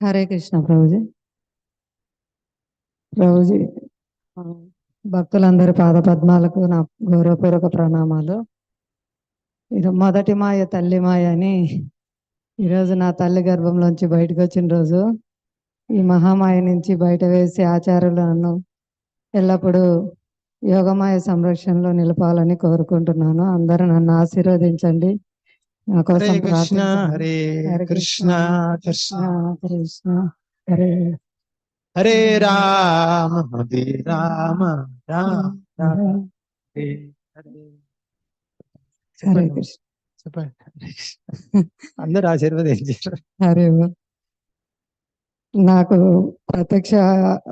హరే కృష్ణ ప్రభుజీ. ప్రభుజీ భక్తులందరి పాద పద్మాలకు నా గౌరవపూర్వక ప్రణామాలు. ఇది మొదటి మాయ తల్లి మాయ అని ఈరోజు నా తల్లి గర్భంలోంచి బయటకు వచ్చిన రోజు ఈ మహామాయ నుంచి బయట వేసి ఆచార్యులు నన్ను ఎల్లప్పుడూ యోగమాయ సంరక్షణలో నిలపాలని కోరుకుంటున్నాను. అందరూ నన్ను ఆశీర్వదించండి. హరే కృష్ణ. హరే కృష్ణ కృష్ణ కృష్ణ హరే హరే రామ హరే రామ రామ హరే హరే హరే కృష్ణ చెప్పండి. అందరూ ఆశీర్వదించారు. హరే. నాకు ప్రత్యక్ష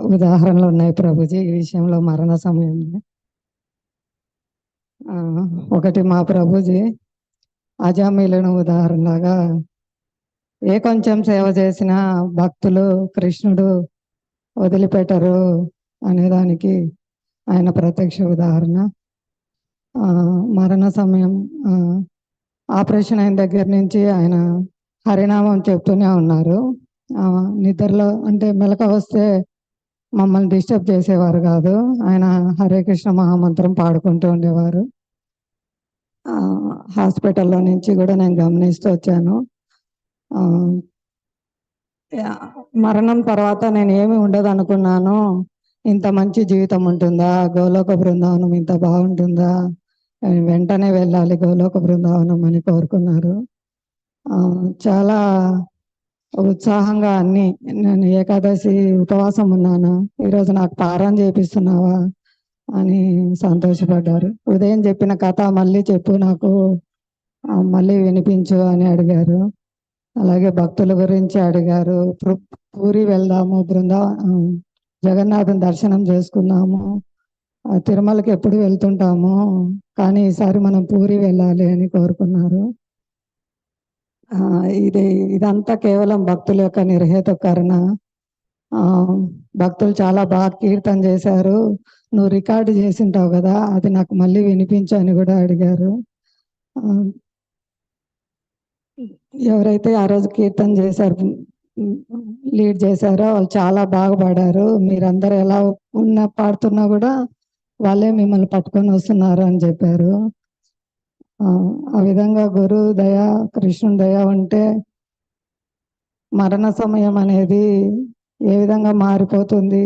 ఉదాహరణలు ఉన్నాయి ప్రభుజీ ఈ విషయంలో మరణ సమయంలో. ఒకటి మా ప్రభుజీ అజామీలను ఉదాహరణగా ఏ కొంచెం సేవ చేసినా భక్తులు కృష్ణుడు వదిలిపెట్టరు అనేదానికి ఆయన ప్రత్యక్ష ఉదాహరణ. మరణ సమయం ఆపరేషన్ అయిన దగ్గర నుంచి ఆయన హరినామం చెప్తూనే ఉన్నారు. నిద్రలో అంటే మెలక వస్తే మమ్మల్ని డిస్టర్బ్ చేసేవారు కాదు. ఆయన హరే కృష్ణ మహామంత్రం పాడుకుంటూ ఉండేవారు. హాస్పిటల్లో నుంచి కూడా నేను గమనిస్తూ వచ్చాను. మరణం తర్వాత నేను ఏమి ఉండదు అనుకున్నాను ఇంత మంచి జీవితం ఉంటుందా? గోలోక బృందావనం ఇంత బాగుంటుందా? వెంటనే వెళ్ళాలి గోలోక బృందావనం అని కోరుకున్నారు. చాలా ఉత్సాహంగా అన్ని నేను ఏకాదశి ఉపవాసం ఉన్నాను. ఈరోజు నాకు పారం చేపిస్తున్నావా? అని సంతోషపడ్డారు. ఉదయం చెప్పిన కథ మళ్ళీ చెప్పు నాకు మళ్ళీ వినిపించు అని అడిగారు. అలాగే భక్తుల గురించి అడిగారు. పూరి వెళ్దాము బృందా జగన్నాథం దర్శనం చేసుకున్నాము. తిరుమలకి ఎప్పుడు వెళ్తుంటాము కానీ ఈసారి మనం పూరి వెళ్ళాలి అని కోరుకున్నారు. ఇది ఇదంతా కేవలం భక్తుల యొక్క నిర్హేతుకరణ. ఆ, భక్తులు చాలా బాగా కీర్తన చేశారు. నువ్వు రికార్డు చేసింటావు కదా అది నాకు మళ్ళీ వినిపించు అని కూడా అడిగారు. ఎవరైతే ఆ రోజు కీర్తన చేశారు లీడ్ చేశారో వాళ్ళు చాలా బాగా పాడారు మీరందరూ ఎలా ఉన్న పాడుతున్నా కూడా వాళ్ళే మిమ్మల్ని పట్టుకొని వస్తున్నారు అని చెప్పారు. ఆ, ఆ విధంగా గురు దయ కృష్ణుని దయ ఉంటే మరణ సమయం అనేది ఏ విధంగా మారిపోతుంది?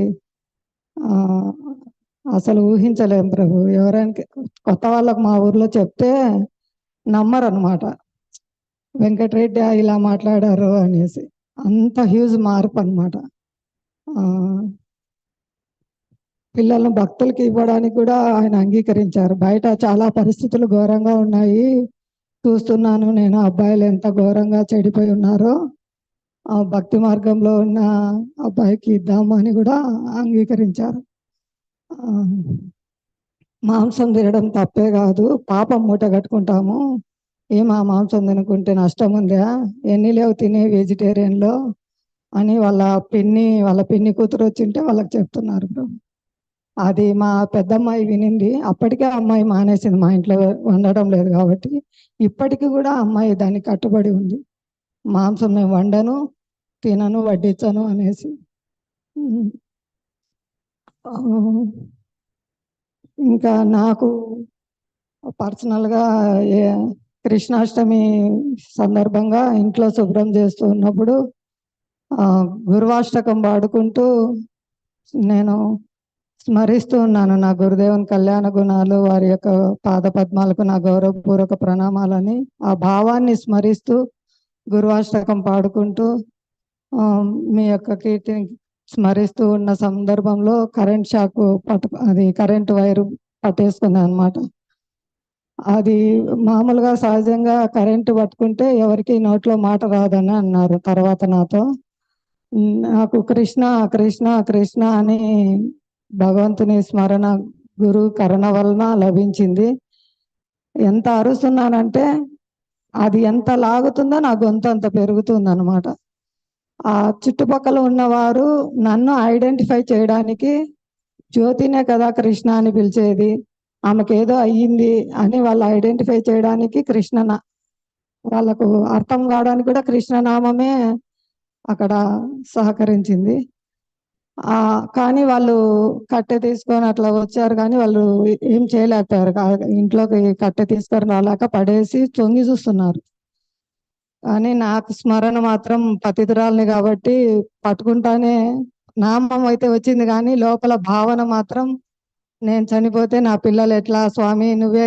అసలు ఊహించలేం ప్రభు. ఎవరైనా కొత్త వాళ్ళకు మా ఊర్లో చెప్తే నమ్మరు అనమాట వెంకటరెడ్డి ఇలా మాట్లాడారు అనేసి. అంత హ్యూజ్ మార్పు అనమాట పిల్లలను భక్తులకి ఇవ్వడానికి కూడా ఆయన అంగీకరించారు. బయట చాలా పరిస్థితులు ఘోరంగా ఉన్నాయి. చూస్తున్నాను నేను అబ్బాయిలు ఎంత ఘోరంగా చెడిపోయి ఉన్నారో. భక్తి మార్గంలో ఉన్న అబ్బాయికి ఇద్దాము అని కూడా అంగీకరించారు. మాంసం తినడం తప్పే కాదు పాపం మూట కట్టుకుంటాము. ఏం ఆ మాంసం తినుకుంటే నష్టం ఉందా? ఎన్ని లేవు తినే వెజిటేరియన్లో అని వాళ్ళ పిన్ని వాళ్ళ పిన్ని కూతురు వచ్చింటే వాళ్ళకి చెప్తున్నారు బ్రో. అది మా పెద్దమ్మాయి వినింది. అప్పటికే అమ్మాయి మానేసింది మా ఇంట్లో వండడం లేదు కాబట్టి. ఇప్పటికి కూడా అమ్మాయి దానికి కట్టుబడి ఉంది. మాంసం నేను వండను తినను వడ్డించను అనేసి. ఇంకా నాకు పర్సనల్గా ఏ కృష్ణాష్టమి సందర్భంగా ఇంట్లో శుభ్రం చేస్తూ ఉన్నప్పుడు గురువాష్టకం పాడుకుంటూ నేను స్మరిస్తూ ఉన్నాను. నా గురుదేవుని కళ్యాణ గుణాలు వారి యొక్క పాద పద్మాలకు నా గౌరవపూర్వక ప్రణామాలని ఆ భావాన్ని స్మరిస్తూ గురువాష్టకం పాడుకుంటూ మీ యొక్క కీర్తిని స్మరిస్తూ ఉన్న సందర్భంలో కరెంట్ షాక్ పట్టు అది కరెంట్ వైరు పట్టేసుకుంది అనమాట అది మామూలుగా సహజంగా కరెంటు పట్టుకుంటే ఎవరికి నోట్లో మాట రాదని అన్నారు తర్వాత నాతో. నాకు కృష్ణ కృష్ణ కృష్ణ అని భగవంతుని స్మరణ గురు కరణ వలన లభించింది. ఎంత అరుస్తున్నానంటే అది ఎంత లాగుతుందో నా గొంతు అంత పెరుగుతుంది అనమాట ఆ చుట్టుపక్కల ఉన్నవారు నన్ను ఐడెంటిఫై చేయడానికి జ్యోతినే కదా కృష్ణ అని పిలిచేది. ఆమెకి ఏదో అయ్యింది అని వాళ్ళు ఐడెంటిఫై చేయడానికి కృష్ణ వాళ్ళకు అర్థం కావడానికి కూడా కృష్ణనామమే అక్కడ సహకరించింది. కానీ వాళ్ళు కట్టె తీసుకొని అట్లా వచ్చారు కానీ వాళ్ళు ఏం చేయలేకపోయారు. ఇంట్లోకి కట్టె తీసుకొని రాలేక పడేసి చొంగి చూస్తున్నారు. కానీ నాకు స్మరణ మాత్రం పతితురాలని కాబట్టి పట్టుకుంటానే నామం అయితే వచ్చింది కానీ లోపల భావన మాత్రం నేను చనిపోతే నా పిల్లలు ఎట్లా స్వామి నువ్వే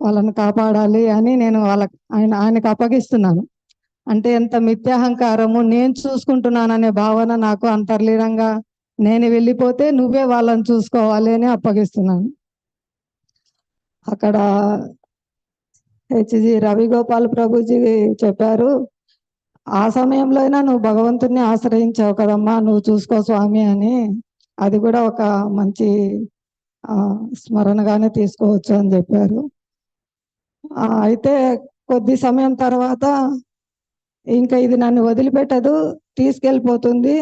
వాళ్ళని కాపాడాలి అని నేను వాళ్ళ ఆయన ఆయనకు అప్పగిస్తున్నాను. అంటే ఎంత మిథ్యాహంకారము నేను చూసుకుంటున్నాననే భావన నాకు అంతర్లీనంగా నేను వెళ్ళిపోతే నువ్వే వాళ్ళని చూసుకోవాలి అని అప్పగిస్తున్నాను. అక్కడ హెచ్జి రవిగోపాల్ ప్రభుజీ చెప్పారు ఆ సమయంలో అయినా నువ్వు భగవంతుని ఆశ్రయించావు కదమ్మా నువ్వు చూసుకో స్వామి అని. అది కూడా ఒక మంచి స్మరణగానే తీసుకోవచ్చు అని చెప్పారు. అయితే కొద్ది సమయం తర్వాత ఇంకా ఇది నన్ను వదిలిపెట్టదు తీసుకెళ్ళిపోతుంది.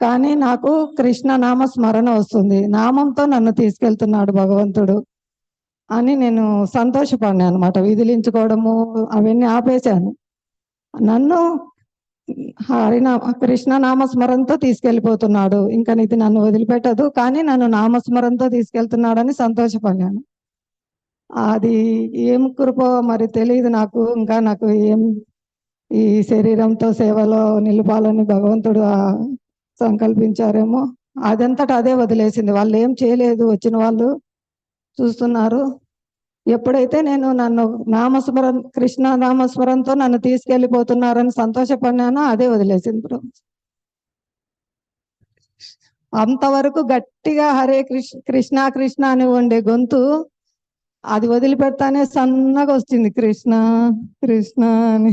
కానీ నాకు కృష్ణ నామ స్మరణ వస్తుంది. నామంతో నన్ను తీసుకెళ్తున్నాడు భగవంతుడు అని నేను సంతోషపడినాను అనమాట విధులించుకోవడము అవన్నీ ఆపేశాను. నన్ను హరినామ కృష్ణ నామస్మరణతో తీసుకెళ్ళిపోతున్నాడు. ఇంకా ఇది నన్ను వదిలిపెట్టదు కానీ నన్ను నామస్మరణతో తీసుకెళ్తున్నాడని సంతోషపడినాను. అది ఏం కృపో మరి తెలియదు నాకు. ఇంకా నాకు ఏం ఈ శరీరంతో సేవలో నిలపాలని భగవంతుడు సంకల్పించారేమో అదంతట అదే వదిలేసింది. వాళ్ళు ఏం చేయలేదు. వచ్చిన వాళ్ళు చూస్తున్నారు. ఎప్పుడైతే నేను నన్ను నామస్మరణ కృష్ణ నామస్మరణతో నన్ను తీసుకెళ్ళిపోతున్నారని సంతోషపడినానో అదే వదిలేసింది ప్రభు. అంతవరకు గట్టిగా హరే కృష్ణ కృష్ణ కృష్ణ అని ఉండే గొంతు అది వదిలిపెడతానే సన్నగా వచ్చింది కృష్ణ కృష్ణ అని.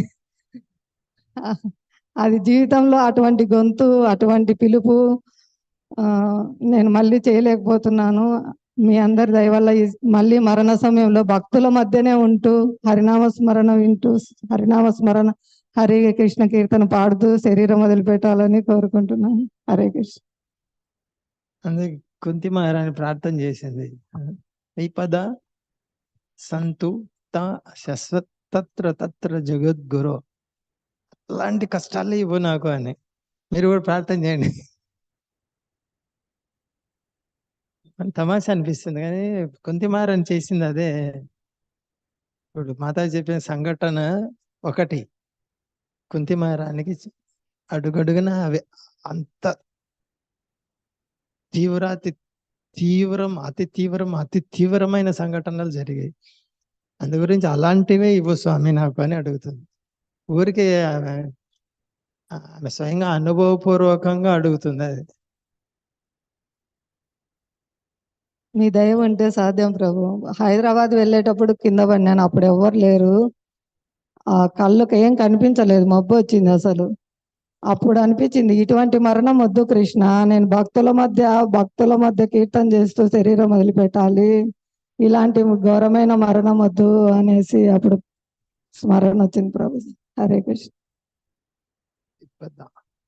అది జీవితంలో అటువంటి గొంతు అటువంటి పిలుపు నేను మళ్ళీ చేయలేకపోతున్నాను. మీ అందరి దయవల్ల మళ్ళీ మరణ సమయంలో భక్తుల మధ్యనే ఉంటూ హరినామ స్మరణ వింటూ హరినామ స్మరణ హరే కృష్ణ కీర్తన పాడుతూ శరీరం వదిలిపెట్టాలని కోరుకుంటున్నాను. హరే కృష్ణ. అందుకే కుంతి మహారాణి ప్రార్థన చేసింది. విపద సంతు తా శశ్వత్ తత్ర తత్ర జగద్గురు. అలాంటి కష్టాలు ఇవ్వు నాకు అని. మీరు కూడా ప్రార్థన చేయండి. తమాషా అనిపిస్తుంది కానీ కుంతి చేసింది అదే. ఇప్పుడు మాతా చెప్పిన సంఘటన ఒకటి. కుంతిమారానికి అడుగడుగున అవి అంత తీవ్రాతి తీవ్రం అతి తీవ్రం అతి తీవ్రమైన సంఘటనలు జరిగాయి. అందు గురించి అలాంటివే ఇవ్వు స్వామి నాకు అని అడుగుతుంది. ఊరికే ఆమె ఆమె స్వయంగా అనుభవపూర్వకంగా అడుగుతుంది అది మీ దయ ఉంటే సాధ్యం ప్రభు. హైదరాబాద్ వెళ్ళేటప్పుడు కింద పడినాను. అప్పుడు ఎవ్వరు లేరు. ఆ కళ్ళుకి ఏం కనిపించలేదు. మబ్బు వచ్చింది అసలు. అప్పుడు అనిపించింది ఇటువంటి మరణం వద్దు కృష్ణ. నేను భక్తుల మధ్య భక్తుల మధ్య కీర్తన చేస్తూ శరీరం వదిలిపెట్టాలి. ఇలాంటి ఘోరమైన మరణం వద్దు అనేసి అప్పుడు స్మరణ వచ్చింది ప్రభు. హరే కృష్ణ. విపద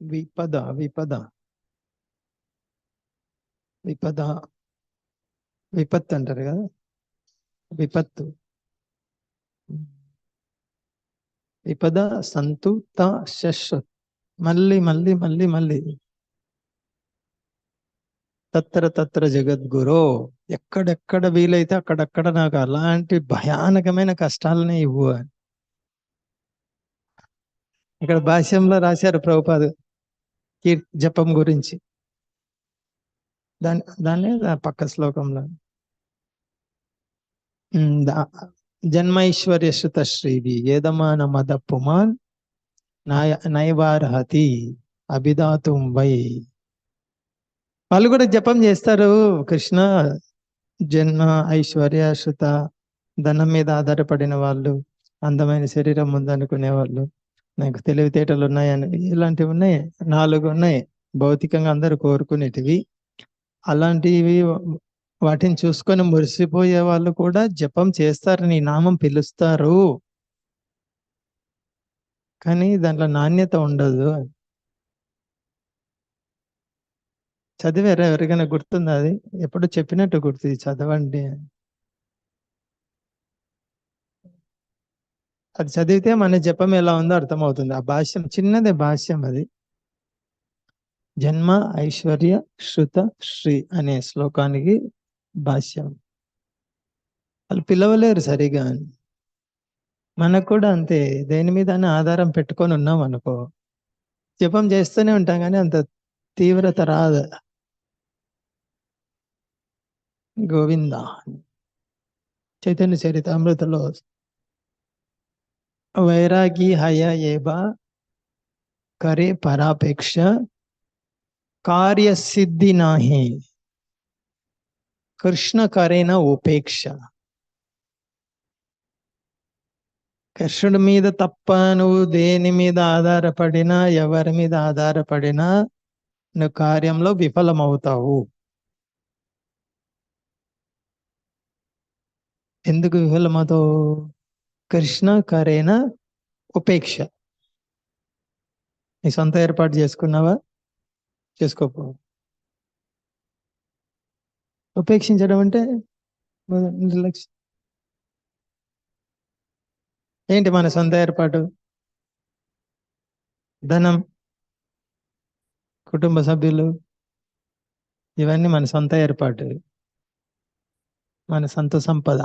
విపద విపద. విపద విపత్తు అంటారు కదా? విపత్తు. విపద సంతు త శశ్వత్ మళ్ళీ మళ్ళీ మళ్ళీ మళ్ళీ. తత్ర తత్ర జగద్గురు. ఎక్కడెక్కడ వీలైతే అక్కడక్కడ నాకు అలాంటి భయానకమైన కష్టాలనే ఇవ్వు అని. ఇక్కడ భాష్యంలో రాశారు ప్రభుపాదు కీర్ జపం గురించి. దాని దాన్ని పక్క శ్లోకంలో. ఉమ్, జన్మైశ్వర్య శృత శ్రీవి ఏదమాన మద పుమాన్ నాయ నైవార్హతి అభిదాతుం వై. వాళ్ళు కూడా జపం చేస్తారు కృష్ణ జన్మ ఐశ్వర్య శృత ధనం మీద ఆధారపడిన వాళ్ళు అందమైన శరీరం ఉందనుకునే వాళ్ళు నాకు తెలివితేటలు ఉన్నాయని ఇలాంటివి ఉన్నాయి. నాలుగు ఉన్నాయి. భౌతికంగా అందరూ కోరుకునేటివి. అలాంటివి వాటిని చూసుకొని మురిసిపోయే వాళ్ళు కూడా జపం చేస్తారు నీ నామం పిలుస్తారు. కానీ దాంట్లో నాణ్యత ఉండదు. చదివారా? ఎవరికైనా గుర్తుందా అది? ఎప్పుడు చెప్పినట్టు గుర్తు చదవండి అది చదివితే మన జపం ఎలా ఉందో అర్థమవుతుంది. ఆ భాష్యం చిన్నదే భాష్యం అది. జన్మ ఐశ్వర్య శృత శ్రీ అనే శ్లోకానికి భాష్యం. వాళ్ళు పిలవలేరు సరిగా. అని మనకు కూడా అంతే. దేని మీద ఆధారం పెట్టుకొని ఉన్నాం అనుకో. జపం చేస్తూనే ఉంటాం కానీ అంత తీవ్రత రాదు. గోవింద. చైతన్య చరితామృతలో వైరాగి హయ ఏబ కరే పరాపేక్ష కార్యసిద్ధి నాహి కృష్ణ కరేన ఉపేక్ష కృష్ణుడి మీద తప్ప నువ్వు దేని మీద ఆధారపడినా ఎవరి మీద ఆధారపడినా నువ్వు కార్యంలో విఫలమవుతావు ఎందుకు విఫలమవుతావు కృష్ణ కరేన ఉపేక్ష. నీ సొంత ఏర్పాటు చేసుకున్నావా? చేసుకోపో ఉపేక్షించడం అంటే నిర్లక్ష్యం. ఏంటి మన సొంత ఏర్పాటు? ధనం కుటుంబ సభ్యులు ఇవన్నీ మన సొంత ఏర్పాటు. మన సొంత సంపద.